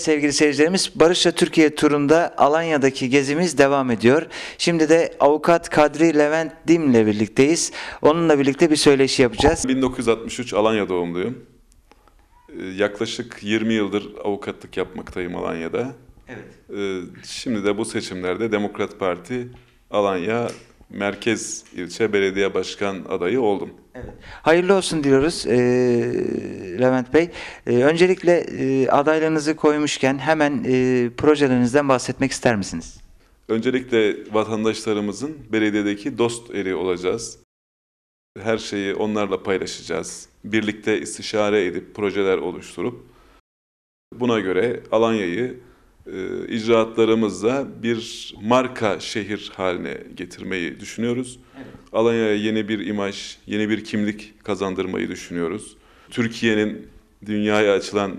Sevgili seyircilerimiz Barış'la Türkiye turunda Alanya'daki gezimiz devam ediyor. Şimdi de avukat Kadri Levent Dim'le birlikteyiz. Onunla birlikte bir söyleşi yapacağız. 1963 Alanya doğumluyum. Yaklaşık 20 yıldır avukatlık yapmaktayım Alanya'da. Evet. Ee, Şimdi de bu seçimlerde Demokrat Parti Alanya Merkez İlçe Belediye Başkan adayı oldum. Evet. Hayırlı olsun diyoruz ee, Levent Bey. Ee, öncelikle e, adaylarınızı koymuşken hemen e, projelerinizden bahsetmek ister misiniz? Öncelikle vatandaşlarımızın belediyedeki dost eri olacağız. Her şeyi onlarla paylaşacağız. Birlikte istişare edip projeler oluşturup buna göre Alanya'yı e, icraatlarımızla bir marka şehir haline getirmeyi düşünüyoruz. Alanya'ya yeni bir imaj, yeni bir kimlik kazandırmayı düşünüyoruz. Türkiye'nin dünyaya açılan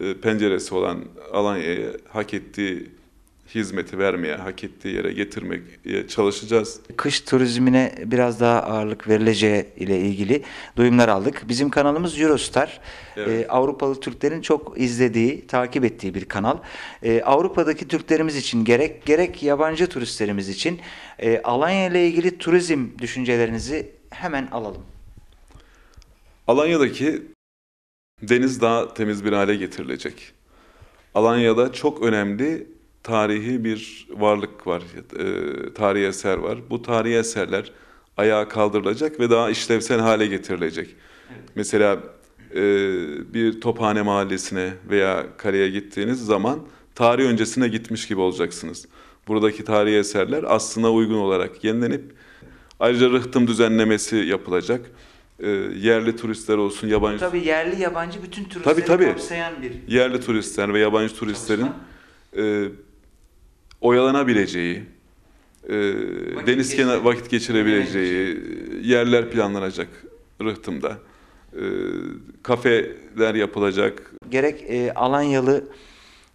e, penceresi olan Alanya'ya hak ettiği hizmeti vermeye, hak ettiği yere getirmeye çalışacağız. Kış turizmine biraz daha ağırlık verileceği ile ilgili duyumlar aldık. Bizim kanalımız Eurostar. Evet. Ee, Avrupalı Türklerin çok izlediği, takip ettiği bir kanal. Ee, Avrupa'daki Türklerimiz için gerek gerek yabancı turistlerimiz için e, Alanya ile ilgili turizm düşüncelerinizi hemen alalım. Alanya'daki deniz daha temiz bir hale getirilecek. Alanya'da çok önemli tarihi bir varlık var, e, tarihi eser var. Bu tarihi eserler ayağa kaldırılacak ve daha işlevsel hale getirilecek. Mesela e, bir Tophane Mahallesi'ne veya kareye gittiğiniz zaman tarih öncesine gitmiş gibi olacaksınız. Buradaki tarihi eserler aslına uygun olarak yenilenip ayrıca rıhtım düzenlemesi yapılacak. E, yerli turistler olsun, yabancı Tabii yerli yabancı bütün turistleri Tabii, tabii. kapsayan bir yerli turistler ve yabancı turistlerin e, oyalanabileceği, e, deniz kenarı vakit geçirebileceği yerler planlanacak rıhtımda. E, kafeler yapılacak. gerek e, Alanyalı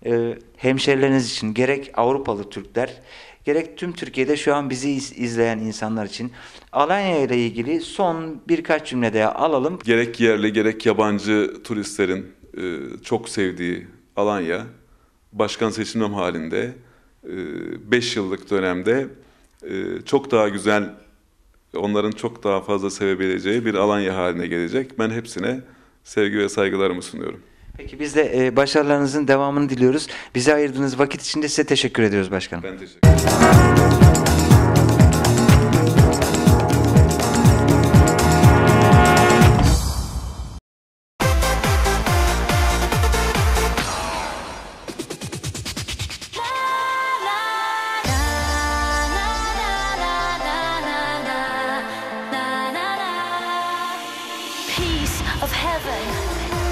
e, hemşerileriniz için gerek Avrupalı Türkler gerek tüm Türkiye'de şu an bizi iz- izleyen insanlar için Alanya ile ilgili son birkaç cümle daha alalım. Gerek yerli gerek yabancı turistlerin e, çok sevdiği Alanya başkan seçimim halinde 5 yıllık dönemde e, çok daha güzel onların çok daha fazla sevebileceği bir Alanya haline gelecek. Ben hepsine sevgi ve saygılarımı sunuyorum. Peki biz de e, başarılarınızın devamını diliyoruz. Bize ayırdığınız vakit için de size teşekkür ediyoruz başkanım. Ben teşekkür ederim. Of heaven.